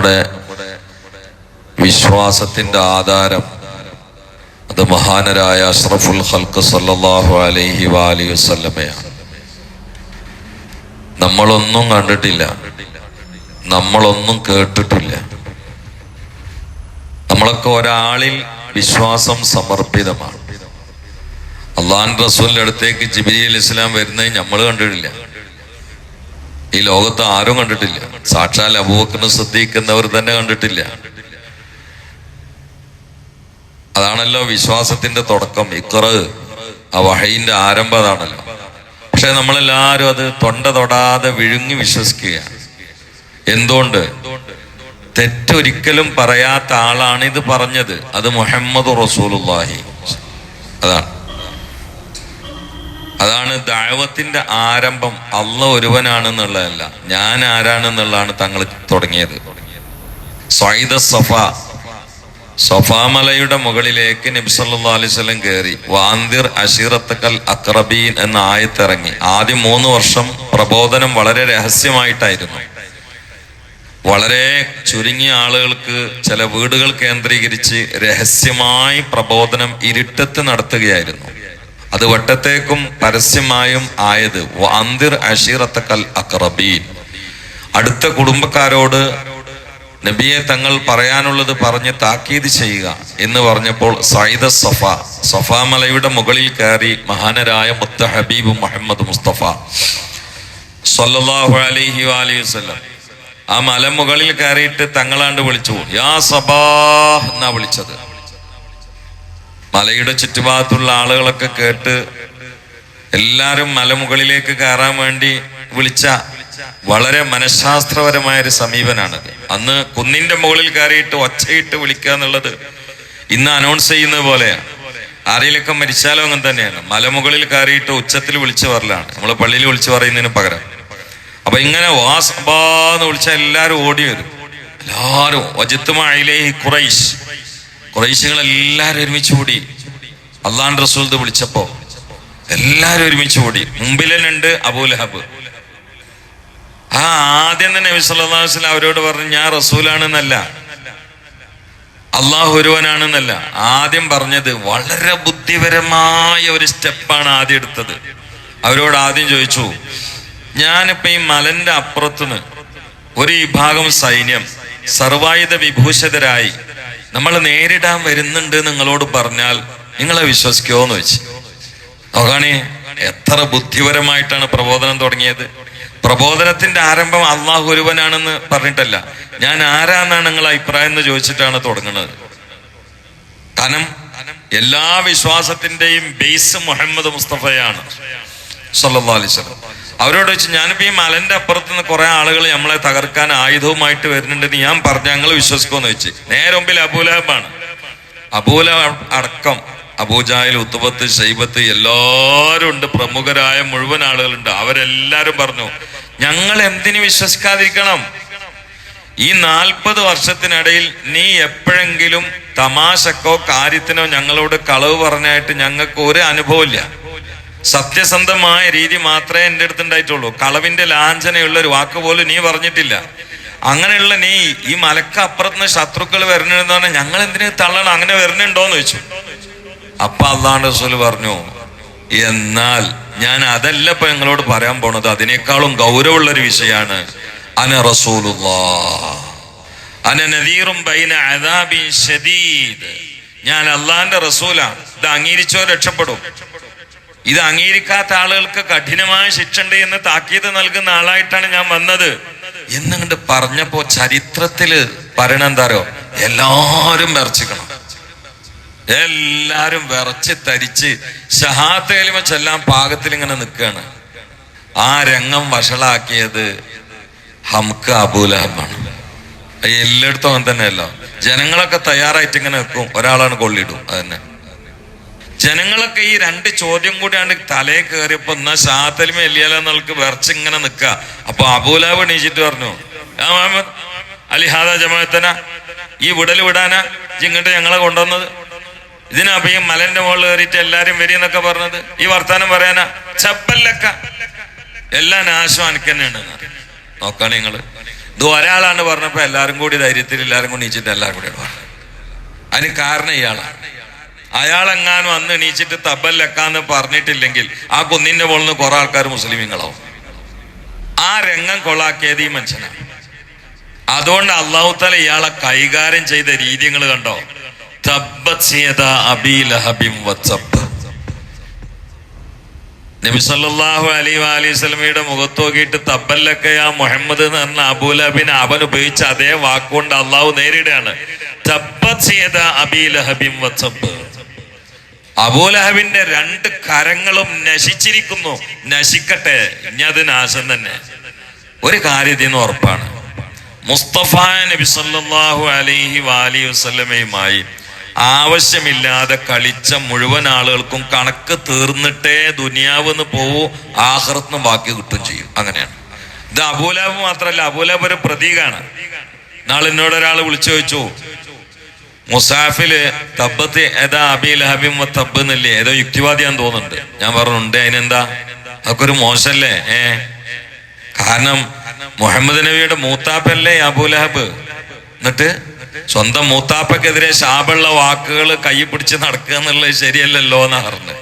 നമ്മുടെ വിശ്വാസത്തിന്റെ ആധാരം. അത് മഹാനരായ അഷ്റഫുൽ ഹൽക്ക് സല്ലാഹു അലൈഹി വാലി വസ്ലമയാണ് നമ്മളൊന്നും കണ്ടിട്ടില്ല. നമ്മളൊന്നും കേട്ടിട്ടില്ല. നമ്മളൊക്കെ ഒരാളിൽ വിശ്വാസം സമർപ്പിതമാണ്. അള്ളാൻ റസൂലിന്റെ അടുത്തേക്ക് ജിബിരി അലി ഇസ്ലാം വരുന്നത് നമ്മൾ കണ്ടിട്ടില്ല. ഈ ലോകത്ത് ആരും കണ്ടിട്ടില്ല. സാക്ഷാൽ അബൂബക്കറിന് ശ്രദ്ധിക്കുന്നവർ തന്നെ കണ്ടിട്ടില്ല. അതാണല്ലോ വിശ്വാസത്തിന്റെ തുടക്കം. ഇക്കറ് ആ വഹയിന്റെ ആരംഭം അതാണല്ലോ. പക്ഷെ നമ്മളെല്ലാരും അത് തൊണ്ട തൊടാതെ വിഴുങ്ങി വിശ്വസിക്കുകയാണ്. എന്തുകൊണ്ട്? തെറ്റൊരിക്കലും പറയാത്ത ആളാണ് ഇത് പറഞ്ഞത്. അത് മുഹമ്മദ് റസൂലുള്ളാഹി. അതാണ്. അതാണ് ദൈവത്തിന്റെ ആരംഭം. അള്ള ഒരുവനാണെന്നുള്ളതല്ല. ഞാൻ ആരാണെന്നുള്ളതാണ് തങ്ങൾ തുടങ്ങിയത്. സൈദ സഫ. സഫാമലയുടെ മുകളിലേക്ക് നബ്സല്ലാ അലൈവല്ലം കയറി വാന്തിർ അഷീറത്തക്കൽ അക്രബീൻ എന്ന ആയത്തിറങ്ങി. ആദ്യം മൂന്ന് വർഷം പ്രബോധനം വളരെ രഹസ്യമായിട്ടായിരുന്നു. വളരെ ചുരുങ്ങിയ ആളുകൾക്ക് ചില വീടുകൾ കേന്ദ്രീകരിച്ച് രഹസ്യമായി പ്രബോധനം ഇരുട്ടത്ത് നടത്തുകയായിരുന്നു. അത് വട്ടത്തേക്കും പരസ്യമായും ആയത്. അന്തിർ അഷീറത്തക്കൽ അക്രബീൻ. അടുത്ത കുടുംബക്കാരോട് നബിയെ തങ്ങൾ പറയാനുള്ളത് പറഞ്ഞ് താക്കീത് ചെയ്യുക എന്ന് പറഞ്ഞപ്പോൾ സൈദ സഫ സഫ മലയുടെ മുകളിൽ കയറി മഹാനരായ മുത്ത ഹബീബ് മുഹമ്മദ് മുസ്തഫ സല്ലാഹു അലൈഹി അലൈഹി വസ്ലം ആ മല മലമുകളിൽ കയറിയിട്ട് തങ്ങളാണ്ട് വിളിച്ചു യാ സബാഹ് എന്നാ വിളിച്ചത്. മലയുടെ ചുറ്റുഭാഗത്തുള്ള ആളുകളൊക്കെ കേട്ട് എല്ലാരും മലമുകളിലേക്ക് കയറാൻ വേണ്ടി വിളിച്ച വളരെ മനഃശാസ്ത്രപരമായ ഒരു സമീപനാണത്. അന്ന് കുന്നിന്റെ മുകളിൽ കയറിയിട്ട് ഒച്ചയിട്ട് വിളിക്കുക എന്നുള്ളത് ഇന്ന് അനൗൺസ് ചെയ്യുന്നത് പോലെയാണ്. ആരെയിലൊക്കെ മരിച്ചാലും അങ്ങനെ തന്നെയാണ്. മലമുകളിൽ കയറിയിട്ട് ഉച്ചത്തിൽ വിളിച്ചു പറലാണ് നമ്മൾ പള്ളിയിൽ വിളിച്ചു പറയുന്നതിന് പകരം. അപ്പൊ ഇങ്ങനെ വാസബാന്ന് വിളിച്ചാൽ എല്ലാരും ഓടി വരും. എല്ലാരും വജിത്തുമായിലേ ഖുറൈശ്. ഖുറൈശികൾ എല്ലാരും ഒരുമിച്ച് കൂടി അള്ളാൻ റസൂൽ വിളിച്ചപ്പോ എല്ലാരും ഒരുമിച്ച് കൂടി ഉണ്ട് അബൂലഹബ് ആ ആദ്യം തന്നെ നബി അവരോട് പറഞ്ഞു ഞാൻ റസൂലാണെന്നല്ല. അള്ളാഹു ഒരുവനാണെന്നല്ല. ആദ്യം പറഞ്ഞത് വളരെ ബുദ്ധിപരമായ ഒരു സ്റ്റെപ്പാണ് ആദ്യം എടുത്തത്. അവരോട് ആദ്യം ചോദിച്ചു ഞാനിപ്പോ ഈ മലന്റെ അപ്പുറത്തുനിന്ന് ഒരു വിഭാഗം സൈന്യം സർവായുധ വിഭൂഷിതരായി നമ്മൾ നേരിടാൻ വരുന്നുണ്ട് നിങ്ങളോട് പറഞ്ഞാൽ നിങ്ങളെ വിശ്വസിക്കുമോ എന്ന് വെച്ച്. നോക്കാണേ എത്ര ബുദ്ധിപരമായിട്ടാണ് പ്രബോധനം തുടങ്ങിയത്. പ്രബോധനത്തിന്റെ ആരംഭം അള്ളാഹു ഒരുവനാണെന്ന് പറഞ്ഞിട്ടല്ല. ഞാൻ ആരാന്നാണ് നിങ്ങൾ അഭിപ്രായം എന്ന് ചോദിച്ചിട്ടാണ് തുടങ്ങുന്നത്. കാരണം എല്ലാ വിശ്വാസത്തിന്റെയും ബേസ് മുഹമ്മദ് മുസ്തഫയാണ്. സല്ലാ വസല്ലം. അവരോട് വെച്ച് ഞാനിപ്പോൾ ഈ മലന്റെ അപ്പുറത്ത് നിന്ന് കുറെ ആളുകൾ നമ്മളെ തകർക്കാൻ ആയുധവുമായിട്ട് വരുന്നുണ്ടെന്ന് ഞാൻ പറഞ്ഞു ഞങ്ങൾ വിശ്വസിക്കുമെന്ന് വെച്ച് നേരെ മുമ്പിൽ അബൂലഹബാണ്. അബൂല അടക്കം അബൂജായിൽ ഉത്തുപത്ത് ഷൈബത്ത് എല്ലാവരും ഉണ്ട്. പ്രമുഖരായ മുഴുവൻ ആളുകളുണ്ട്. അവരെല്ലാവരും പറഞ്ഞു ഞങ്ങൾ എന്തിനു വിശ്വസിക്കാതിരിക്കണം? ഈ നാൽപ്പത് വർഷത്തിനിടയിൽ നീ എപ്പോഴെങ്കിലും തമാശക്കോ കാര്യത്തിനോ ഞങ്ങളോട് കളവ് പറഞ്ഞായിട്ട് ഞങ്ങൾക്ക് ഒരു അനുഭവമില്ല. സത്യസന്ധമായ രീതി മാത്രമേ എന്റെ അടുത്ത് ഉണ്ടായിട്ടുള്ളൂ. കളവിന്റെ ലാഞ്ചനയുള്ള ഒരു വാക്ക് പോലും നീ പറഞ്ഞിട്ടില്ല. അങ്ങനെയുള്ള നീ ഈ മലക്ക അപ്പുറത്ത് നിന്ന് ശത്രുക്കൾ വരണെന്ന് പറഞ്ഞാൽ ഞങ്ങൾ എന്തിനു തള്ളണം? അങ്ങനെ വരണുണ്ടോന്ന് ചോദിച്ചു. അപ്പൊ അള്ളാഹ് റസൂൽ പറഞ്ഞു എന്നാൽ ഞാൻ അതല്ല ഇപ്പൊ നിങ്ങളോട് പറയാൻ പോണത്. അതിനേക്കാളും ഗൗരവമുള്ള ഒരു വിഷയമാണ് അന റസൂലുള്ളാ അന ബൈന ഷദീദ്. ഞാൻ അള്ളാന്റെ റസൂലാണ് ഇത് അംഗീകരിച്ചോ രക്ഷപ്പെടും. ഇത് അംഗീകരിക്കാത്ത ആളുകൾക്ക് കഠിനമായ ശിക്ഷ ഉണ്ട് എന്ന് താക്കീത് നൽകുന്ന ആളായിട്ടാണ് ഞാൻ വന്നത്. എന്നങ്ങോട്ട് പറഞ്ഞപ്പോ ചരിത്രത്തിൽ പറയണ എന്താരോ എല്ലാരും വിറച്ചിക്കണം. എല്ലാരും വിറച്ച് തരിച്ച് ഷഹാത്തേലിമ ചെല്ലാൻ പാകത്തിൽ ഇങ്ങനെ നിൽക്കുകയാണ് ആ രംഗം വഷളാക്കിയത് ഹംക്ക് അബൂലഹബാണ് എല്ലായിടത്തും അങ്ങനെ തന്നെയല്ലോ. ജനങ്ങളൊക്കെ തയ്യാറായിട്ട് ഇങ്ങനെ നിൽക്കും ഒരാളാണ് കൊള്ളിയിടും അതന്നെ ജനങ്ങളൊക്കെ ഈ രണ്ട് ചോദ്യം കൂടിയാണ് തലയെ കയറിയപ്പോ എന്നാ ഷാത്തലിമ എല്ലിയാലെന്നുള്ളക്ക് വിറച്ചിങ്ങനെ നിക്ക. അപ്പൊ അബൂലാബ് എണീച്ചിട്ട് പറഞ്ഞു "യാ മുഹമ്മദ് അലിഹാദ ജമാഅത്തന ഈ വിടൽ വിടാനാ ഇങ്ങോട്ട് ഞങ്ങളെ കൊണ്ടുവന്നത്? ഇതിനാ ഈ മലന്റെ മുകളിൽ കയറിയിട്ട് എല്ലാരും വരിയെന്നൊക്കെ പറഞ്ഞത്? ഈ വർത്താനം പറയാനാ? ചപ്പല്ലക്ക. എല്ലാ നാശം എനിക്ക് തന്നെയാണ്. നോക്കാണ് നിങ്ങൾ. ഇത് ഒരാളാണ് പറഞ്ഞപ്പോ എല്ലാരും കൂടി ധൈര്യത്തിൽ എല്ലാരും കൂടി നീച്ചിട്ട് എല്ലാരും കൂടി പറഞ്ഞു അതിന് കാരണം ഇയാളാണ് അയാളെങ്ങാനും അന്ന് എണീച്ചിട്ട് തബല്ലക്കാന്ന് പറഞ്ഞിട്ടില്ലെങ്കിൽ ആ കുന്നിന്റെ മുകളിൽ കുറെ ആൾക്കാർ മുസ്ലിമീങ്ങളാവും. ആ രംഗം കൊള്ളാക്കിയത് ഈ മനുഷ്യനാണ് അതുകൊണ്ട് അള്ളാഹു തല ഇയാളെ കൈകാര്യം ചെയ്ത രീതികൾ കണ്ടോ? നബിസല്ലാഹു അലി അലൈഹി മുഖത്ത് നോക്കിയിട്ട് തബല്ലൊക്കെ ആ മുഹമ്മദ് എന്ന് പറഞ്ഞ അബൂലഹബിന് അവൻ ഉപയോഗിച്ച അതേ വാക്കുകൊണ്ട് അള്ളാഹു നേരിടുകയാണ്. തബ്ബത് അബി ലഹബിം വത്തബ്ബ്. അബൂലഹബിന്റെ രണ്ട് കരങ്ങളും നശിച്ചിരിക്കുന്നു. നശിക്കട്ടെ. ഇനി അത് നാശം തന്നെ. ഒരു കാര്യത്തിന് ഉറപ്പാണ്. മുസ്തഫ നബി സല്ലല്ലാഹു അലൈഹി വാലി വസ്ലമയുമായി ആവശ്യമില്ലാതെ കളിച്ച മുഴുവൻ ആളുകൾക്കും കണക്ക് തീർന്നിട്ടേ ദുനിയാവെന്ന് പോവൂ ആഹ്റത്തിന് ബാക്കി കിട്ടും ചെയ്യും. അങ്ങനെയാണ്. ഇത് അബൂലാബ് മാത്രല്ല അബൂലാബ് ഒരു പ്രതീകാണ്. നാളെ എന്നോട് ഒരാൾ വിളിച്ചു ചോദിച്ചു മുസാഫിൽ തബ്ബത്ത് ഏതാ അബി ലഹബിം തബ് എന്നല്ലേ? ഏതോ യുക്തിവാദിയാന്ന് തോന്നുന്നുണ്ട്. ഞാൻ പറഞ്ഞുണ്ട് അതിനെന്താ? അതൊക്കെ ഒരു മോശല്ലേ? ഏ? കാരണം മുഹമ്മദ് നബിയുടെ മൂത്താപ്പല്ലേ അബൂലഹബ് എന്നിട്ട് സ്വന്തം മൂത്താപ്പക്കെതിരെ ശാപുള്ള വാക്കുകൾ കൈ പിടിച്ച് നടക്കുക എന്നുള്ളത് ശരിയല്ലല്ലോ എന്നാ പറഞ്ഞത്.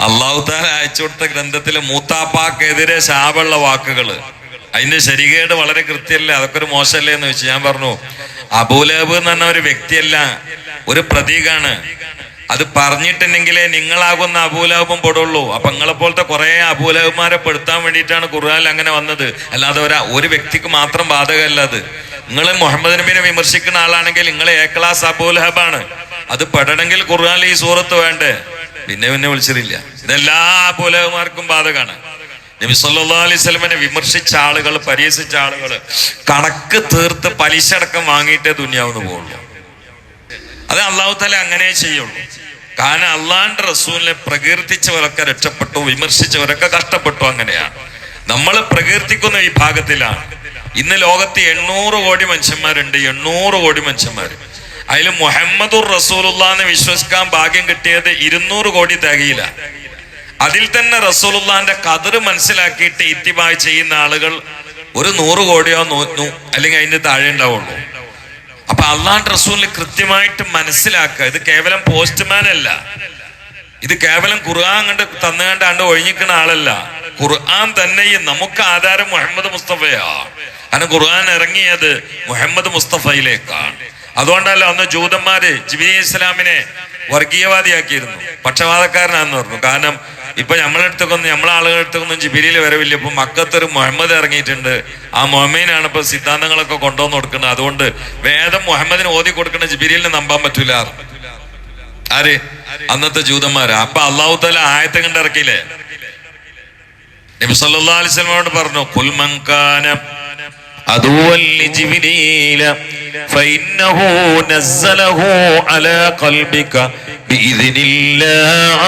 അള്ളാഹു താല അയച്ചു കൊടുത്ത ഗ്രന്ഥത്തിൽ മൂത്താപ്പാക്കെതിരെ ശാപുള്ള വാക്കുകൾ. അതിന്റെ ശരികേട് വളരെ കൃത്യമല്ലേ അതൊക്കെ ഒരു മോശമല്ലേ എന്ന് വെച്ച് ഞാൻ പറഞ്ഞു അബൂലഹബ് എന്ന് പറഞ്ഞ ഒരു വ്യക്തിയല്ല ഒരു പ്രതീകാണ്. അത് പറഞ്ഞിട്ടുണ്ടെങ്കിലേ നിങ്ങളാകുന്ന അബൂലഹബും പെടുള്ളൂ. അപ്പൊ നിങ്ങളെ പോലത്തെ കുറെ അബൂലഹബുമാരെ പെടുത്താൻ വേണ്ടിയിട്ടാണ് ഖുർആാനിൽ അങ്ങനെ വന്നത്. അല്ലാതെ ഒരു ഒരു വ്യക്തിക്ക് മാത്രം ബാധകമല്ല അത്. നിങ്ങൾ മുഹമ്മദ് നബീനെ വിമർശിക്കുന്ന ആളാണെങ്കിൽ നിങ്ങൾ എ ക്ലാസ് അബൂലഹബാണ്. അത് പെടണമെങ്കിൽ ഖുർആാനിൽ ഈ സൂറത്ത് വേണ്ടേ? പിന്നെ പിന്നെ വിളിച്ചിട്ടില്ല ഇതെല്ലാ അബൂലഹബുമാർക്കും ബാധകമാണ്. നബി സല്ലല്ലാഹു അലൈഹി സ്വലമിനെ വിമർശിച്ച ആളുകൾ പരിഹസിച്ച ആളുകൾ കണക്ക് തീർത്ത് പലിശ അടക്കം വാങ്ങിയിട്ടേ ദുനിയാവുന്ന് പോകുള്ളൂ അത് അള്ളാഹു തല അങ്ങനെ ചെയ്യുള്ളൂ. കാരണം അള്ളാഹിന്റെ റസൂലിനെ പ്രകീർത്തിച്ചവരൊക്കെ രക്ഷപ്പെട്ടു വിമർശിച്ചവരൊക്കെ കഷ്ടപ്പെട്ടു അങ്ങനെയാണ്. നമ്മൾ പ്രകീർത്തിക്കുന്ന ഈ ഭാഗത്തിലാണ്. ഇന്ന് ലോകത്ത് എണ്ണൂറ് കോടി മനുഷ്യന്മാരുണ്ട് എണ്ണൂറ് കോടി മനുഷ്യന്മാർ അതിൽ മുഹമ്മദുർ റസൂലുള്ളാന്ന് വിശ്വസിക്കാൻ ഭാഗ്യം കിട്ടിയത് ഇരുന്നൂറ് കോടി തികയില്ല അതിൽ തന്നെ റസൂലുള്ളാന്റെ കതിർ മനസ്സിലാക്കിയിട്ട് ഇത്തിബായ് ചെയ്യുന്ന ആളുകൾ ഒരു നൂറ് കോടിയോ നൂ- നൂ- അല്ലെങ്കിൽ അതിന്റെ താഴെ ഉണ്ടാവുള്ളൂ. അപ്പൊ അള്ളാഹ് റസൂലിന് കൃത്യമായിട്ട് മനസ്സിലാക്കുക. ഇത് കേവലം പോസ്റ്റ്മാൻ അല്ല ഇത് കേവലം ഖുർആൻ കണ്ട് തന്നുകണ്ടാണ്ട് ഒഴിഞ്ഞിക്കുന്ന ആളല്ല. ഖുർആൻ തന്നെ നമുക്ക് ആധാരം മുഹമ്മദ് മുസ്തഫയാ. കാരണം ഖുർആൻ ഇറങ്ങിയത് മുഹമ്മദ് മുസ്തഫയിലേക്കാണ്. അതുകൊണ്ടല്ല അന്ന് ജൂതന്മാര് ജിബിലി ഇസ്ലാമിനെ വർഗീയവാദിയാക്കിയിരുന്നു. പക്ഷപാതക്കാരനാന്ന് പറഞ്ഞു. കാരണം ഇപ്പൊ നമ്മളെ അടുത്തൊക്കെ നമ്മളെ ആളുകളുടെ അടുത്തൊന്നും ജിബിലിയിൽ വരവില്ല ഇപ്പൊ മക്കത്തൊരു മുഹമ്മദ് ഇറങ്ങിയിട്ടുണ്ട്. ആ മുഹമ്മദിനാണ് ഇപ്പൊ സിദ്ധാന്തങ്ങളൊക്കെ കൊണ്ടുവന്ന് കൊടുക്കുന്നത്. അതുകൊണ്ട് വേദം മുഹമ്മദിന് ഓതി കൊടുക്കുന്ന ജിബിലിനെ നമ്പാൻ പറ്റൂല. ആര്? അന്നത്തെ ജൂതന്മാര്. അപ്പൊ അള്ളാഹു തല ആയത്തെ കണ്ടിറക്കിയില്ലേ നബിസ് അലൈഹി പറഞ്ഞു കുൽ മൻ കാന عدوا لجبريل فإنه نزله على قلبك بإذن الله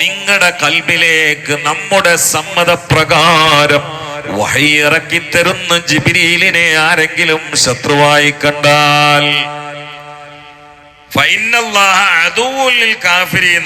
നിങ്ങളുടെ കൽബിലേക്ക് നമ്മുടെ സമ്മതപ്രകാരം വഹയിറക്കി തരുന്ന ജിബിരിയിലിനെ ആരെങ്കിലും ശത്രുവായി കണ്ടാൽ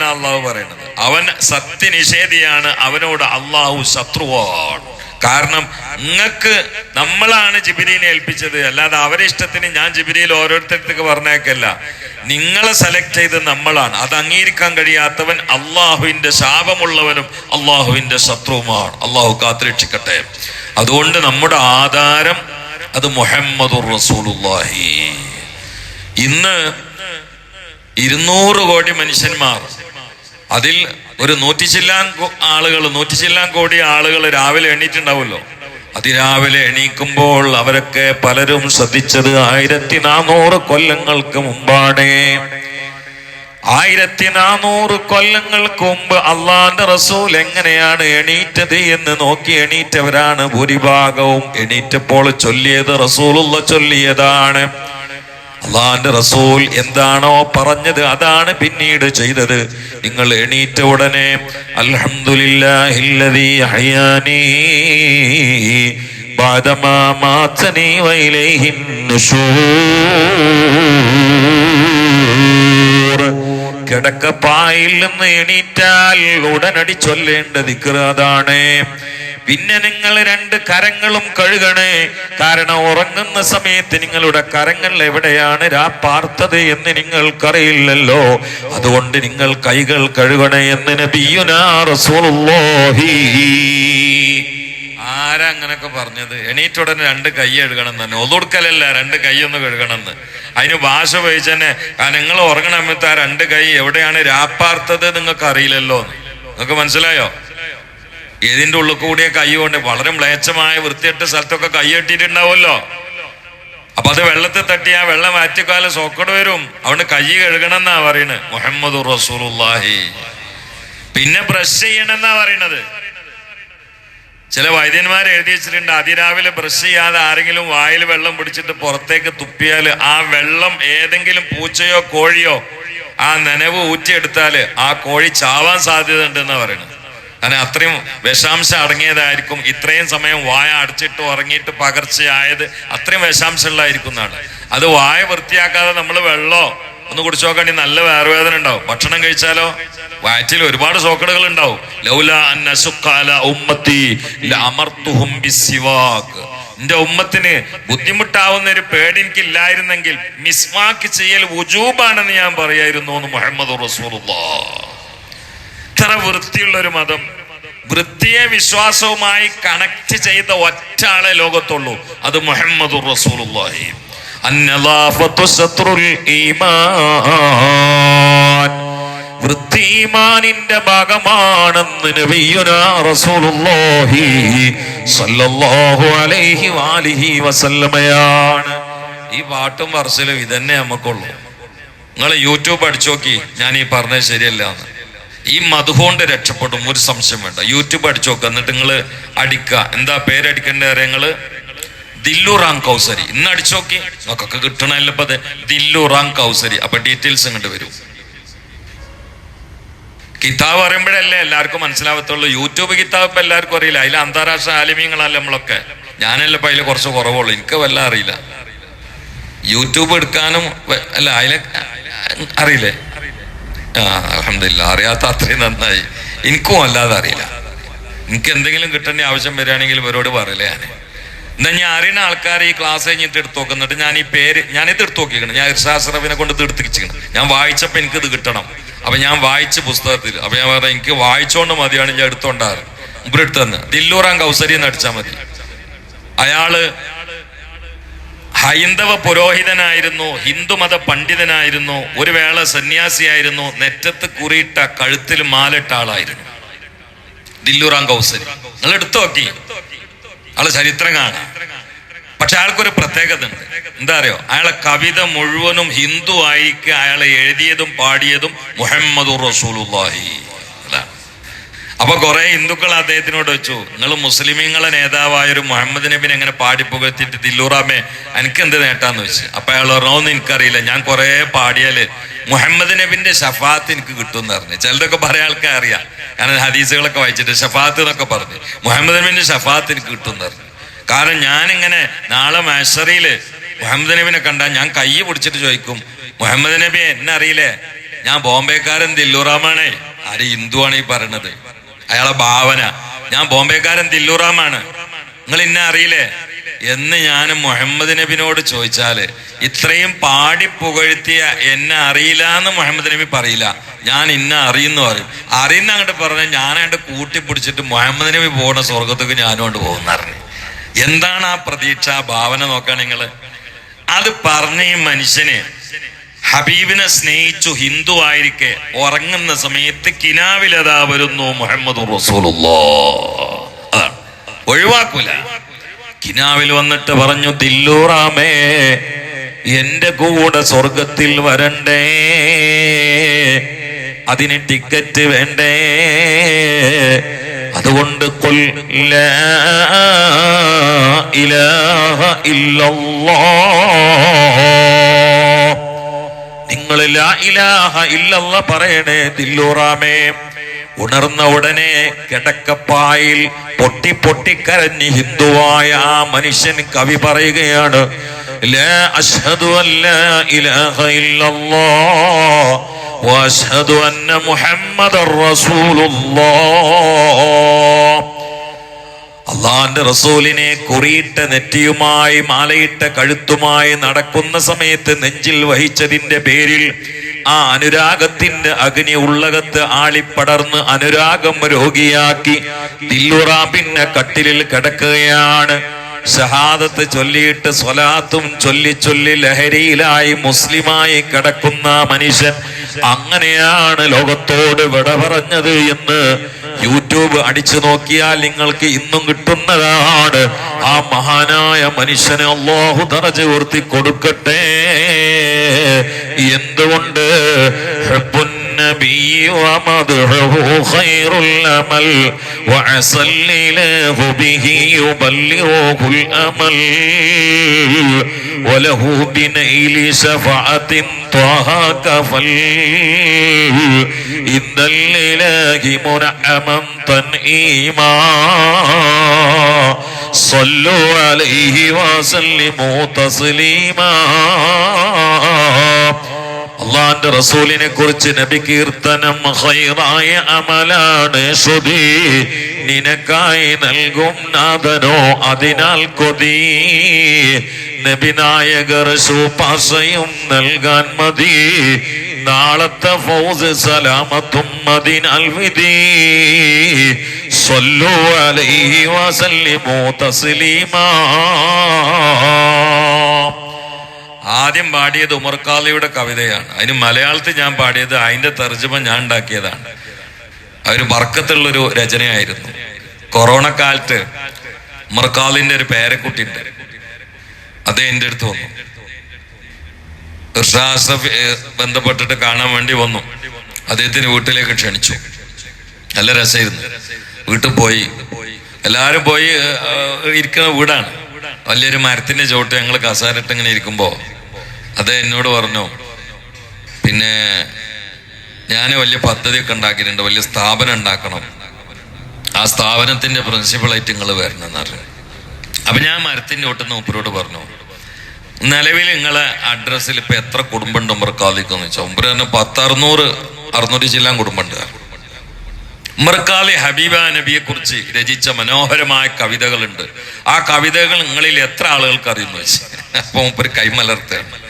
അള്ളാഹു പറയുന്നത്. അവൻ സത്യനിഷേധിയാണ് അവനോട് അള്ളാഹു ശത്രുവാണ്. കാരണം നിങ്ങൾക്ക് നമ്മളാണ് ജിബിരിനെ ഏൽപ്പിച്ചത്. അല്ലാതെ അവരെ ഇഷ്ടത്തിന് ഞാൻ ജിബിരിയിൽ ഓരോരുത്തർക്ക് പറഞ്ഞേക്കല്ല. നിങ്ങളെ സെലക്ട് ചെയ്ത് നമ്മളാണ്. അത് അംഗീകരിക്കാൻ കഴിയാത്തവൻ അള്ളാഹുവിന്റെ ശാപമുള്ളവനും അള്ളാഹുവിന്റെ ശത്രുവുമാണ്. അള്ളാഹു കാത്തിരക്ഷിക്കട്ടെ അതുകൊണ്ട് നമ്മുടെ ആധാരം അത് മുഹമ്മദുർ റസൂലുള്ളാഹി. ഇന്ന് ഇരുന്നൂറ് കോടി മനുഷ്യന്മാർ. അതിൽ ഒരു നൂറ്റി ചില്ലാൻ ആളുകൾ നൂറ്റി ചില്ലാൻ കോടി ആളുകൾ രാവിലെ എണീറ്റുണ്ടാവുമല്ലോ. അതിരാവിലെ എണീക്കുമ്പോൾ അവരൊക്കെ പലരും ശ്രദ്ധിച്ചത് ആയിരത്തി നാനൂറ് കൊല്ലങ്ങൾക്ക് മുമ്പാണ്. ആയിരത്തി നാനൂറ് കൊല്ലങ്ങൾക്ക് മുമ്പ് അള്ളാന്റെ റസൂൽ എങ്ങനെയാണ് എണീറ്റത് എന്ന് നോക്കി എണീറ്റവരാണ് ഭൂരിഭാഗവും. എണീറ്റപ്പോൾ ചൊല്ലിയത് റസൂലുള്ള ചൊല്ലിയതാണ്. അള്ളാന്റെ റസൂൽ എന്താണോ പറഞ്ഞത് അതാണ് പിന്നീട് ചെയ്തത്. നിങ്ങൾ എണീറ്റ ഉടനെ അൽഹംദുലില്ലാഹില്ലദീ ബാദമാ കിടക്കപ്പായിൽ നിന്ന് എണീറ്റാൽ ഉടനടി ചൊല്ലേണ്ട ദിക്ർ അതാണ്. പിന്നെ നിങ്ങൾ രണ്ട് കരങ്ങളും കഴുകണേ. കാരണം ഉറങ്ങുന്ന സമയത്ത് നിങ്ങളുടെ കരങ്ങൾ എവിടെയാണ്? രാപ്പാർത്തത് എന്ന് നിങ്ങൾക്കറിയില്ലല്ലോ. അതുകൊണ്ട് നിങ്ങൾ കൈകൾ കഴുകണേ എന്ന് നബിയുനാ റസൂലുള്ളാഹി. ആരാ അങ്ങനൊക്കെ പറഞ്ഞത്? എണീറ്റുടനെ രണ്ട് കൈ കഴുകണം തന്നെ. ഒതുടുക്കലല്ല രണ്ട് കൈ ഒന്ന് കഴുകണം എന്ന്. അതിന് ഭാഷ ഉപയോഗിച്ച് തന്നെ നിങ്ങൾ ഉറങ്ങണമെത്ത ആ രണ്ട് കൈ എവിടെയാണ് രാപ്പാർത്തത് നിങ്ങൾക്ക് അറിയില്ലല്ലോ നിങ്ങൾക്ക് മനസ്സിലായോ? ഇതിന്റെ ഉള്ളിൽ കൂടിയ കൈ കൊണ്ട് വളരെ മ്ലേച്ഛമായ വൃത്തിയിട്ട സ്ഥലത്തൊക്കെ കൈ കെട്ടിയിട്ടുണ്ടാവുമല്ലോ. അപ്പൊ അത് വെള്ളത്തിൽ തട്ടി ആ വെള്ളം മാറ്റിക്കാല സോക്കട് വരും. അവിടെ കൈ കഴുകണം എന്നാ പറയുന്നത് മുഹമ്മദ് റസൂലുള്ളാഹി. പിന്നെ ബ്രഷ് ചെയ്യണം എന്നാ പറയണത്. ചില വൈദ്യന്മാർ എഴുതി വെച്ചിട്ടുണ്ട് അതിരാവിലെ ബ്രഷ് ചെയ്യാതെ ആരെങ്കിലും വായിൽ വെള്ളം പിടിച്ചിട്ട് പുറത്തേക്ക് തുപ്പിയാൽ ആ വെള്ളം ഏതെങ്കിലും പൂച്ചയോ കോഴിയോ ആ നനവ് ഊറ്റിയെടുത്താൽ ആ കോഴി ചാവാൻ സാധ്യത ഉണ്ടെന്നാ പറയുന്നത് കാരണം അത്രയും വിഷാംശം അടങ്ങിയതായിരിക്കും. ഇത്രയും സമയം വായ അടച്ചിട്ട് ഉറങ്ങിയിട്ട് പകർച്ചയായത് അത്രയും വിഷാംശമുള്ളതായിരിക്കും എന്നാണ്. അത് വായ വൃത്തിയാക്കാതെ നമ്മൾ വെള്ളോ ഒന്ന് കുടിച്ചു നോക്കണ്ടി നല്ല വയറുവേദന ഉണ്ടാവും. ഭക്ഷണം കഴിച്ചാലോ? വയറ്റിൽ ഒരുപാട് സോക്കടുകൾ ഉണ്ടാവും. ലൗല ഉമ്മത്തി എന്റെ ഉമ്മത്തിന് ബുദ്ധിമുട്ടാവുന്ന ഒരു പേടി എനിക്കില്ലായിരുന്നെങ്കിൽ മിസ്മാക്ക് ചെയ്യൽ ഉജൂബാണെന്ന് ഞാൻ പറയായിരുന്നു മുഹമ്മദ് റസൂലുള്ളാഹ് ഇത്ര വൃത്തിയുള്ള ഒരു മതം. വൃത്തിയെ വിശ്വാസവുമായി കണക്ട് ചെയ്ത ഒറ്റ ആളെ ലോകത്തുള്ളൂ. അത് മുഹമ്മദ് റസൂലുള്ളാഹി. അന്നദാഫത്തു സത്രുൽ ഈമാൻ. വൃത്തി ഈമാനിന്റെ ഭാഗമാണെന്ന് നബിയുനാ റസൂലുള്ളാഹി സ്വല്ലല്ലാഹു അലൈഹി വസല്ലമയാണ്. ഈ പാട്ടും വർഷലും ഇതന്നെ നമുക്കുള്ളൂ. നിങ്ങൾ യൂട്യൂബ് അടിച്ചു നോക്കി ഞാൻ ഈ പറഞ്ഞത് ശരിയല്ല എന്ന്. ഈ മധുകൊണ്ട് രക്ഷപ്പെടും ഒരു സംശയം വേണ്ട. യൂട്യൂബ് അടിച്ചു നോക്കുക എന്നിട്ട് നിങ്ങൾ അടിക്കുക എന്താ പേരടിക്കേണ്ട നിങ്ങൾ ദില്ലു റാം കൗസരി. ഇന്ന് അടിച്ചു നോക്കി. നോക്കൊക്കെ കിട്ടണല്ലോ ഇപ്പൊ ദില്ലു റാം കൗസരി. അപ്പൊ ഡീറ്റെയിൽസ് ഇങ്ങോട്ട് വരും. കിതാബ് പറയുമ്പോഴല്ലേ എല്ലാവർക്കും മനസ്സിലാവത്തുള്ളൂ. യൂട്യൂബ് കിതാബ് ഇപ്പൊ എല്ലാവർക്കും അറിയില്ല. അതിൽ അന്താരാഷ്ട്ര ആലിമ്യങ്ങളല്ല നമ്മളൊക്കെ. ഞാനല്ല ഇപ്പൊ അതിൽ കുറച്ച് കുറവുള്ളൂ. എനിക്ക് വല്ല അറിയില്ല. യൂട്യൂബ് എടുക്കാനും അല്ല അതിലെ അറിയില്ലേ? അലഹമില്ല അറിയാത്ത അത്രയും നന്നായി. എനിക്കും അല്ലാതെ അറിയില്ല. എനിക്ക് എന്തെങ്കിലും കിട്ടേണ്ട ആവശ്യം വരികയാണെങ്കിൽ ഇവരോട് പറയില്ല ഞാൻ എന്നാ ഞാൻ അറിയുന്ന ആൾക്കാർ ഈ ക്ലാസ് കഴിഞ്ഞിട്ട് എടുത്ത് നോക്കുന്നിട്ട് ഞാൻ ഈ പേര് ഞാൻ ഇത് എടുത്ത് നോക്കിക്കണം ഞാൻ ഇർഷാസ്റഫിനെ കൊണ്ട് ഇത് എടുത്തിരിക്കണം ഞാൻ വായിച്ചപ്പോൾ എനിക്കിത് കിട്ടണം. അപ്പൊ ഞാൻ വായിച്ച പുസ്തകത്തിൽ അപ്പൊ ഞാൻ പറഞ്ഞ എനിക്ക് വായിച്ചോണ്ട് മതിയാണ് ഞാൻ എടുത്തോണ്ടാറ്. ഇവിടെ എടുത്തു തന്നെ. ദില്ലൂറാം കൗസരി എന്ന് അടിച്ചാൽ മതി. അയാൾ ഹൈന്ദവ പുരോഹിതനായിരുന്നു ഹിന്ദുമത പണ്ഡിതനായിരുന്നു ഒരു വേള സന്യാസിയായിരുന്നു നെറ്റത്ത് കുറിയിട്ട കഴുത്തിൽ മാലിട്ട ആളായിരുന്നു. ദില്ലുറാം കൗസരി. നിങ്ങൾ എടുത്തു നോക്കി. ആൾ ചരിത്രം കാണാം. പക്ഷെ അയാൾക്കൊരു പ്രത്യേകത ഉണ്ട് എന്താ അറിയോ? അയാളെ കവിത മുഴുവനും ഹിന്ദു ആയിക്ക് അയാളെ എഴുതിയതും പാടിയതും മുഹമ്മദ് റസൂലുള്ളാഹി. അപ്പൊ കുറെ ഹിന്ദുക്കൾ അദ്ദേഹത്തിനോട് വെച്ചു നിങ്ങൾ മുസ്ലിമീങ്ങളെ നേതാവായ ഒരു മുഹമ്മദ് നബിനെ എങ്ങനെ പാടി പുകഴ്ത്തിയിട്ട് ദില്ലുറാമേ എനിക്ക് എന്ത് നേട്ടാന്ന് വെച്ച് അപ്പൊ അയാൾ പറഞ്ഞോന്ന് എനിക്കറിയില്ല ഞാൻ കുറെ പാടിയാൽ മുഹമ്മദ് നബിന്റെ ഷഫാത്ത് എനിക്ക് കിട്ടും എന്ന് പറഞ്ഞു. ചിലതൊക്കെ പറയാൻ ആൾക്കാർ അറിയാം. കാരണം ഹദീസുകളൊക്കെ വായിച്ചിട്ട് ഷഫാത്ത് എന്നൊക്കെ പറഞ്ഞു. മുഹമ്മദ് നബിന്റെ ഷഫാത്ത് എനിക്ക് കിട്ടും എന്ന് പറഞ്ഞു. കാരണം ഞാൻ ഞാനിങ്ങനെ നാളെ മാഷറിയിൽ മുഹമ്മദ് നബിനെ കണ്ടാൽ ഞാൻ കൈ പിടിച്ചിട്ട് ചോദിക്കും മുഹമ്മദ് നബി എന്നറിയില്ലേ ഞാൻ ബോംബെക്കാരൻ ദില്ലുറാമാണേ. ആര് ഹിന്ദുവാണ് ഈ പറയണത്. അയാളെ ഭാവന. ഞാൻ ബോംബെക്കാരൻ ദില്ലുറാമാണ്. നിങ്ങൾ ഇന്നെ അറിയില്ലേ? എന്ന് ഞാൻ മുഹമ്മദ് നബിനോട് ചോദിച്ചാൽ ഇത്രയും പാടി പുകഴ്ത്തിയ എന്നെ അറിയില്ല എന്ന് മുഹമ്മദ് നബി പറയില്ല. ഞാൻ ഇന്ന അറിയുന്നു പറയും. അറിയുന്ന അങ്ങോട്ട് പറഞ്ഞ ഞാനായിട്ട് കൂട്ടിപ്പിടിച്ചിട്ട് മുഹമ്മദ് നബി പോകുന്ന സ്വർഗത്തേക്ക് കൊണ്ട് പോകുന്ന പറഞ്ഞു. എന്താണ് ആ പ്രതീക്ഷ ഭാവന നോക്കാൻ നിങ്ങൾ. അത് പറഞ്ഞ ഈ മനുഷ്യന് ഹബീബിനെ സ്നേഹിച്ചു ഹിന്ദു ആയിരിക്കെ ഉറങ്ങുന്ന സമയത്ത് കിനാവിലതാ വരുന്നു മുഹമ്മദ് ഒഴിവാക്കൂല. കിനാവിൽ വന്നിട്ട് പറഞ്ഞു ദില്ലൂറാമേ എന്റെ കൂടെ സ്വർഗത്തിൽ വരണ്ടേ അതിന് ടിക്കറ്റ് വേണ്ടേ അതുകൊണ്ട് കൊൽ ലാ ഇലാഹ ഇല്ലല്ലാഹ് നിങ്ങൾ ഇല്ലല്ല പറയണേ ദില്ലുറാമേ. ഉണർന്ന ഉടനെ കിടക്കപ്പായിൽ പൊട്ടി പൊട്ടിക്കരഞ്ഞ് ഹിന്ദുവായ ആ മനുഷ്യൻ കവി പറയുകയാണ് ലാ അഷ്ഹദു അല്ലാ ഇലാഹ ഇല്ലല്ലാഹ് അള്ളാന്റെ റസൂലിനെ കുറിയിട്ട നെറ്റിയുമായി മാലയിട്ട കഴുത്തുമായി നടക്കുന്ന സമയത്ത് നെഞ്ചിൽ വഹിച്ചതിന്റെ പേരിൽ ആ അനുരാഗത്തിന്റെ അഗ്നി ഉള്ളകത്ത് ആളിപ്പടർന്ന് അനുരാഗം രോഗിയാക്കി. ദില്ലുറ പിന്നെ കട്ടിലിൽ കിടക്കുകയാണ്. ഷഹാദത്ത് ചൊല്ലിയിട്ട് സ്വലാത്തും ചൊല്ലി ചൊല്ലി ലഹരിയിലായി മുസ്ലിമായി കിടക്കുന്ന മനുഷ്യൻ അങ്ങനെയാണ് ലോകത്തോട് വിട പറഞ്ഞത് എന്ന് യൂട്യൂബ് അടിച്ചു നോക്കിയാൽ നിങ്ങൾക്ക് ഇന്നും കിട്ടുന്നതാണ്. ആ മഹാനായ മനുഷ്യനെ അള്ളാഹു തറച്ച് ഉയർത്തി കൊടുക്കട്ടെ. എന്തുകൊണ്ട്? ഹബ്ബുൻ النبي ومدحه خير الأمل وعسى الإله به يبلغه الأمل. وله بنيل شفعة طه كفل. إن الإله منعما تنئيما صلوا عليه وسلموا تسليما. അള്ളാന്റെ റസൂലിനെ കുറിച്ച് നബി കീർത്തനം ഹൈറായ അമലാണ്. ശ്രുതി നിനക്കായി നൽകും നാഥനോ? അതിനാൽ കൊതി. നബിനായകർ ശുപാർശയും നൽകാൻ മതി. നാളത്തെ ഫൗസ് സലാമത്തും അതിനാൽ വിധി. സ്വല്ലു അലൈഹി വസല്ലിമോ തസ്ലീമാ. ആദ്യം പാടിയത് ഉമർക്കാലയുടെ കവിതയാണ്. അതിന് മലയാളത്തിൽ ഞാൻ പാടിയത് അതിന്റെ തർജമ ഞാൻ ഉണ്ടാക്കിയതാണ്. അതൊരു വർക്കത്തുള്ളൊരു രചനയായിരുന്നു. കൊറോണ കാലത്ത് ഉമർക്കാലിന്റെ ഒരു പേരക്കുട്ടിണ്ട് അത് എന്റെ അടുത്ത് വന്നു. ഇർഷാസഫ് ബന്ധപ്പെട്ടിട്ട് കാണാൻ വേണ്ടി വന്നു. അദ്ദേഹത്തിന് വീട്ടിലേക്ക് ക്ഷണിച്ചു. നല്ല രസമായിരുന്നു. വീട്ടിൽ പോയി. എല്ലാവരും പോയി ഇരിക്കുന്ന വീടാണ്. വലിയൊരു മരത്തിന്റെ ചോട്ട് ഞങ്ങൾ കസാരിട്ട് ഇങ്ങനെ അത് എന്നോട് പറഞ്ഞു. പിന്നെ ഞാൻ വലിയ പദ്ധതിയൊക്കെ ഉണ്ടാക്കിയിട്ടുണ്ട്. വലിയ സ്ഥാപനം ഉണ്ടാക്കണം. ആ സ്ഥാപനത്തിന്റെ പ്രിൻസിപ്പളായിട്ട് നിങ്ങൾ വരണം എന്ന് പറഞ്ഞു. അപ്പൊ ഞാൻ മരത്തിന്റെ ചോട്ടെന്ന് മൂപ്പരോട് പറഞ്ഞു. നിലവിൽ നിങ്ങളെ അഡ്രസ്സിൽ ഇപ്പൊ എത്ര കുടുംബമുണ്ട് ഉമ്മർക്കാലിക്കെന്ന് വെച്ചാൽ ഉമ്പര് തന്നെ പത്ത് അറുന്നൂറ് ജില്ലാ കുടുംബമുണ്ട്. ഉമ്മർക്കാലി ഹബീബ നബിയെ കുറിച്ച് രചിച്ച മനോഹരമായ കവിതകളുണ്ട്. ആ കവിതകൾ നിങ്ങളിൽ എത്ര ആളുകൾക്ക് അറിയുന്നു വെച്ച് അപ്പൊ ഉപ്പര് കൈമലർത്തുകയാണ്.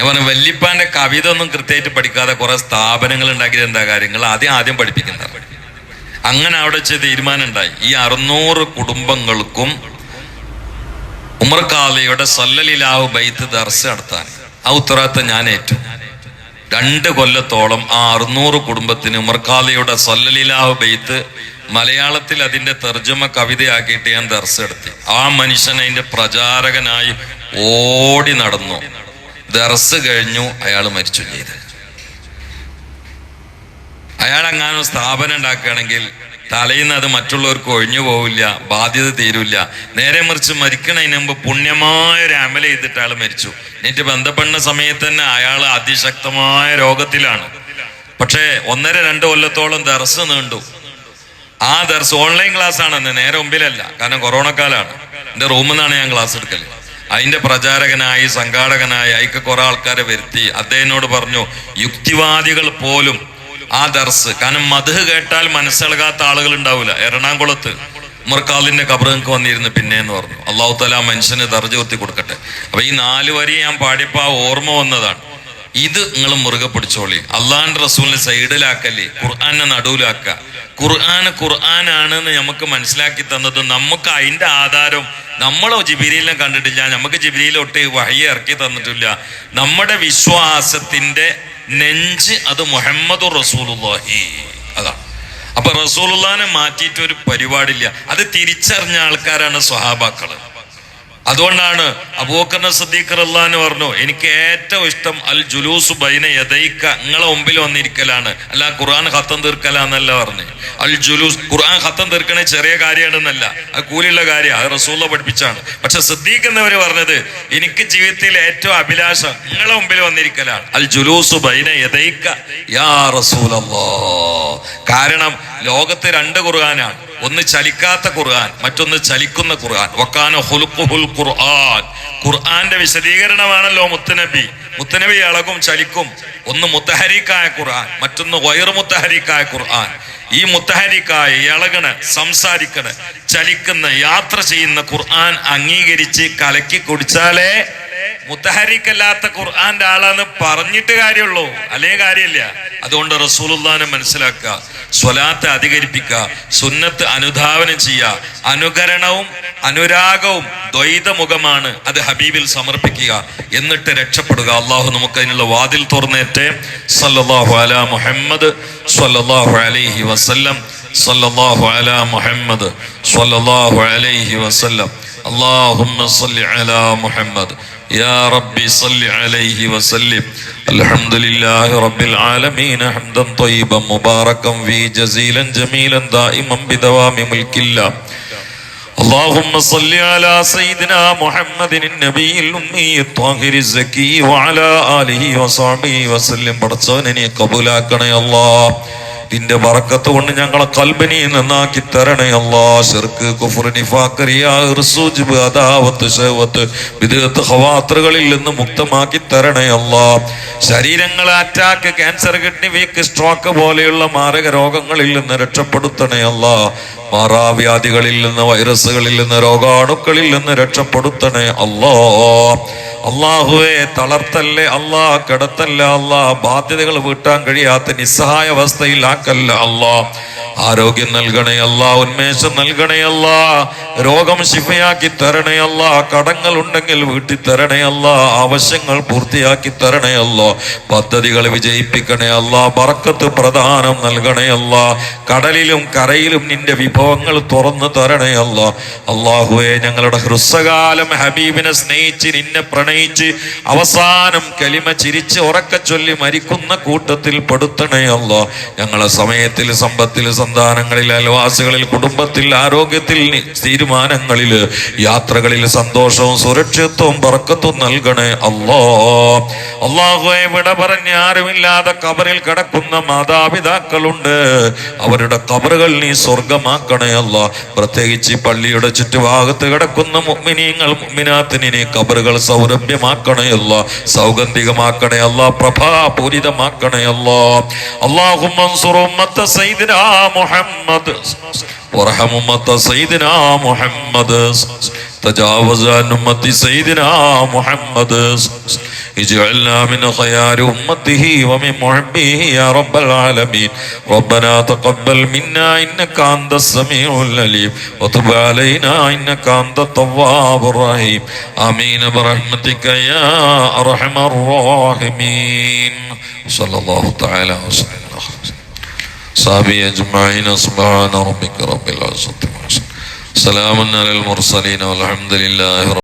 ഞാൻ പറഞ്ഞു വല്യപ്പാന്റെ കവിത ഒന്നും കൃത്യമായിട്ട് പഠിക്കാതെ കുറെ സ്ഥാപനങ്ങൾ ഉണ്ടാക്കിയത് എന്താ കാര്യങ്ങൾ? ആദ്യം ആദ്യം പഠിപ്പിക്കുന്ന അങ്ങനെ അവിടെ വെച്ച് തീരുമാനം ഉണ്ടായി. ഈ അറുന്നൂറ് കുടുംബങ്ങൾക്കും ഉമർ സല്ലലിലാവ് ബൈത്ത് ദർശ നടത്താൻ. ആ ഉത്തരവാദിത്തം ഞാൻ ഏറ്റു. രണ്ട് കൊല്ലത്തോളം ആ അറുന്നൂറ് കുടുംബത്തിന് ഉമർ സല്ലലിലാവ് ബൈത്ത് മലയാളത്തിൽ അതിന്റെ തർജമ കവിതയാക്കിയിട്ട് ഞാൻ ദർശ എടുത്തി. ആ മനുഷ്യൻ അതിന്റെ പ്രചാരകനായി ഓടി നടന്നു. ദർസ് കഴിഞ്ഞു അയാൾ മരിച്ചു ചെയ്ത്. അയാൾ അങ്ങാനും സ്ഥാപനം ഉണ്ടാക്കുകയാണെങ്കിൽ തലയിന്ന് അത് മറ്റുള്ളവർക്ക് ഒഴിഞ്ഞു പോവില്ല ബാധ്യത തീരില്ല. നേരെ മറിച്ച് മരിക്കണതിന് മുമ്പ് പുണ്യമായ ഒരു അമല ചെയ്തിട്ട് അയാൾ മരിച്ചു. എന്നിട്ട് ബന്ധപ്പെടുന്ന സമയത്ത് തന്നെ അയാൾ അതിശക്തമായ രോഗത്തിലാണ്. പക്ഷേ ഒന്നര രണ്ട് കൊല്ലത്തോളം ദർസ് നീണ്ടു. ആ ദർസ് ഓൺലൈൻ ക്ലാസ് ആണ് നേരെ മുമ്പിലല്ല. കാരണം കൊറോണ കാലാണ് എന്റെ റൂമിൽ നിന്നാണ് ഞാൻ ക്ലാസ് എടുക്കൽ. അതിന്റെ പ്രചാരകനായി സംഘാടകനായി അയക്ക് കുറെ ആൾക്കാരെ വരുത്തി. അദ്ദേഹത്തിനോട് പറഞ്ഞു യുക്തിവാദികൾ പോലും ആ ദർസ് കാരണം മധു കേട്ടാൽ മനസ്സിളകാത്ത ആളുകൾ ഉണ്ടാവില്ല എറണാകുളത്ത് ഉമർക്കാലിന്റെ കബറുകൾക്ക് വന്നിരുന്നു പിന്നെ എന്ന് പറഞ്ഞു അള്ളാഹു തല മനുഷ്യന് ദർജ കുത്തി കൊടുക്കട്ടെ. അപ്പൊ ഈ നാല് വരി ഞാൻ പാടിയപ്പോ ആ ഓർമ്മ വന്നതാണ്. ഇത് നിങ്ങൾ മുറുകെ പിടിച്ചോളി. അള്ളാഹിന്റെ റസൂലിനെ സൈഡിലാക്കല്ലേ ഖുർആാനെ നടുവിലാക്ക ഖുർആന് എന്ന് നമുക്ക് മനസ്സിലാക്കി തന്നത് നമുക്ക് അതിന്റെ ആധാരം നമ്മളോ ജിബിരിയിലും കണ്ടിട്ടില്ല നമുക്ക് ജിബിരിയിലൊട്ട് വഹിയ ഇറക്കി തന്നിട്ടില്ല. നമ്മുടെ വിശ്വാസത്തിന്റെ നെഞ്ച് അത് മുഹമ്മദ് റസൂലുള്ളാഹി. അതാ. അപ്പൊ റസൂലുള്ളാനെ മാറ്റിയിട്ട് ഒരു പരിപാടില്ല അത് തിരിച്ചറിഞ്ഞ ആൾക്കാരാണ് സ്വഹാബാക്കൾ. അതുകൊണ്ടാണ് അബൂക്കറിന് സദ്ദീഖർ അള്ളഹാന്ന് പറഞ്ഞു എനിക്ക് ഏറ്റവും ഇഷ്ടം അൽ ജുലൂസ് ബൈന യഥൈക്ക നിങ്ങളെ മുമ്പിൽ വന്നിരിക്കലാണ്. അല്ല ഖുർആൻ ഖത്തം തീർക്കലാന്നല്ല പറഞ്ഞു. അൽ ജുലൂസ് ഖുർആൻ ഖത്തം തീർക്കണേ ചെറിയ കാര്യമാണെന്നല്ല അത് കൂലിയുള്ള കാര്യം അത് റസൂള്ള പഠിപ്പിച്ചാണ്. പക്ഷെ സദ്ദീഖ് എന്നവര് പറഞ്ഞത് എനിക്ക് ജീവിതത്തിൽ ഏറ്റവും അഭിലാഷം നിങ്ങളെ മുമ്പിൽ വന്നിരിക്കലാണ്. അൽ ജുലൂസ് ബൈന യഥൈക്ക യാ റസൂലല്ലാ കാരണം ലോകത്ത് രണ്ട് ഖുർആനാണ്. ഒന്ന് ചലിക്കാത്ത ഖുർആൻ മറ്റൊന്ന് ചലിക്കുന്ന ഖുർആൻ. വക്കാന ഹുലുഖുൽ ഖുർആൻ. ഖുർആന്റെ വിശദീകരണമാണല്ലോ മുത്തനബി. മുത്തനബി ഇളകും ചലിക്കും. ഒന്ന് മുത്തഹരിക്കായ ഖുർആൻ മറ്റൊന്ന് വയറു മുത്തഹരിക്കായ ഖുർആൻ. ഈ മുത്തഹരിക്കായ ഇളകണ സംസാരിക്കണ ചലിക്കുന്ന യാത്ര ചെയ്യുന്ന ഖുർആൻ അംഗീകരിച്ച് കലക്കി കുടിച്ചാലേ മുത്തഹരിക്കല്ലാത്ത ഖുർആന്റെ ആളാന്ന് പറഞ്ഞിട്ട് കാര്യമുള്ളൂ. അല്ലേ കാര്യമില്ല. അതുകൊണ്ട് റസൂലുല്ലാനെ മനസ്സിലാക്കുക സ്വലാത്ത് അധികരിപ്പിക്കുക സുന്നത്ത് അനുധാവനം ചെയ്യുക. അനുകരണവും അനുരാഗവും ദ്വൈതമുഖമാണ് അത് ഹബീബിൽ സമർപ്പിക്കുക. എന്നിട്ട് രക്ഷപ്പെടുക. അള്ളാഹു നമുക്ക് അതിനുള്ള വാതിൽ തുറന്നേറ്റെ സല്ലല്ലാഹു അലാ മുഹമ്മദ് സല്ലല്ലാഹു അലൈഹി വസല്ലം സല്ലല്ലാഹു അലാ മുഹമ്മദ് സല്ലല്ലാഹു അലൈഹി വസല്ലം اللهم صل على محمد يا ربي صل عليه وسلم الحمد لله رب العالمين حمدا طيبا مباركا فيه جزيلا جميلا دائما بدوام ملك الله اللهم صل على سيدنا محمد النبي الأمي الطاهر الزكي وعلى آله وصحبه وسلم برصانني قبولا كنا الله നിന്റെ വറക്കത്ത് കൊണ്ട് ഞങ്ങളെ കൽബനി നന്നാക്കി തരണേ അല്ലാ. ഷിർക്ക് കുഫർ നിഫാഖ് ഇർസൂജിബ് ഇർസൂജ് അദാവത്ത് ശഹവത്ത് വിദഗത്ത് ഖവാത്റുകളിൽ നിന്ന് മുക്തമാക്കി തരണേ അല്ലാ. ശരീരങ്ങളെ attack cancer kidney weak stroke പോലെയുള്ള മാരക രോഗങ്ങളിൽ നിന്ന് രക്ഷപ്പെടുത്തണേ അല്ലാ. മാറാവ്യാധികളിൽ നിന്ന് വൈറസുകളിൽ നിന്ന് രോഗാണുക്കളിൽ നിന്ന് രക്ഷപ്പെടുത്തണേ അല്ലോ. അള്ളാഹുവെ തളർത്തല്ലേ അള്ളാഹ് കിടത്തല്ല അള്ളാഹ് ബാധ്യതകൾ വീട്ടാൻ കഴിയാത്ത നിസ്സഹായ അവസ്ഥയിൽ ആക്കല്ല അല്ലാ ആരോഗ്യം നൽകണേ അല്ല ഉന്മേഷം നൽകണേ അല്ല രോഗം ശിഫയാക്കി തരണേ അല്ല കടങ്ങൾ ഉണ്ടെങ്കിൽ വീട്ടിൽ തരണേ അല്ല ആവശ്യങ്ങൾ പൂർത്തിയാക്കി തരണേ അല്ല പദ്ധതികൾ വിജയിപ്പിക്കണേ അല്ല പറക്കത്ത് പ്രധാനം നൽകണേ അല്ല കടലിലും കരയിലും നിന്റെ വിഭവങ്ങൾ തുറന്നു തരണേ അല്ല അള്ളാഹുവെ ഞങ്ങളുടെ ഹ്രസ്വകാലം ഹബീബിനെ സ്നേഹിച്ച് നിന്നെ പ്രണയിച്ച് അവസാനം കലിമ ചിരിച്ച് ഉറക്ക ചൊല്ലി മരിക്കുന്ന കൂട്ടത്തിൽ പെടുത്തണേ അല്ല ഞങ്ങളെ സമയത്തിൽ സമ്പത്തിൽ സന്താനങ്ങളിൽ അയൽവാസികളിൽ കുടുംബത്തിൽ ആരോഗ്യത്തിൽ തീരുമാനങ്ങളിൽ യാത്രകളിൽ സന്തോഷവും സുരക്ഷിത്വവും പറക്കത്തും നൽകണേ അല്ലോ അള്ളാഹുവെ വിട പറഞ്ഞ് ആരുമില്ലാതെ കബറിൽ കിടക്കുന്ന മാതാപിതാക്കളുണ്ട്. അവരുടെ കബറുകൾ നീ സ്വർഗമാക്കണേ അല്ല പ്രത്യേകിച്ച് പള്ളിയുടെ ചുറ്റുഭാഗത്ത് കിടക്കുന്ന മുഅ്മിനീങ്ങൾ മുമ്മിനാത്തിനെ കബറുകൾ കബറുകൾ സൗരഭ്യമാക്കണേ അല്ല. സൗഗന്ധികമാക്കണേ അല്ല. പ്രഭാപൂരിതമാക്കണേ അല്ല. അള്ളാഹും മുഹമ്മദ്. മുഹമ്മദ്. تجاوز عن أمة سيدنا محمد. اجعلنا من خيار أمته ومن محبه يا رب العالمين. ربنا تقبل منا إنك أنت السميع العليم. وتب علينا إنك أنت التواب الرحيم. آمين برحمتك يا أرحم الراحمين. صلى الله تعالى وسلم. صحابي أجمعين سبحان ربك رب العزة والسلام سلام على المرسلين والحمد لله رب